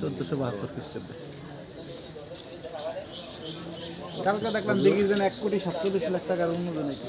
চোদ্দোশো বাহাত্তর খ্রিস্টাব্দে। কালকে দেখলাম দিঘির যেন এক কোটি সাতচল্লিশ লাখ টাকার অনুদান নাকি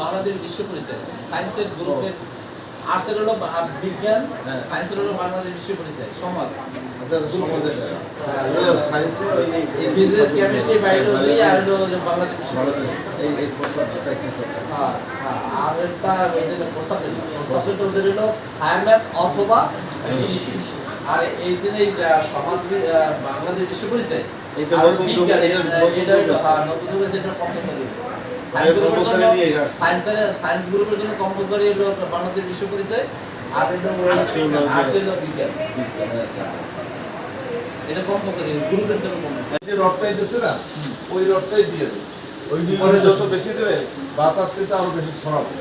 বাংলাদেশ বিশ্ব পরিচয় সায়েন্সের গ্রুপের আর্টসের হলো বিজ্ঞান সায়েন্সের হলো বাংলাদেশ বিশ্ব পরিচয়। সমাজ। বিজনেস কেমিস্ট্রি বায়োলজি আর হলো বাংলাদেশ বিশ্ব পরিচয় হ্যাঁ, হ্যাঁ, আর একটা ওই যে ওদের হলো হায়ার ম্যাথ অথবা কৃষি। আর এই যে সমাজ বাংলাদেশ বিশ্ব পরিচয় নতুন এটা নতুন এটা। হ্যাঁ, এটা সায়েন্স গ্রুপের জন্য কম্পালসরি হলো বাংলাদেশ বিশ্ব পরিচয় আর আর্টস হলো- বিজ্ঞান। এটা কম্পালসরি গ্রুপের জন্য কম্পালসরি যে রডটাই দিচ্ছে না ওই রডটাই দিয়ে দেবে। ওই যত বেশি দেবে বাতাস কিন্তু আরও বেশি ছড়াবে।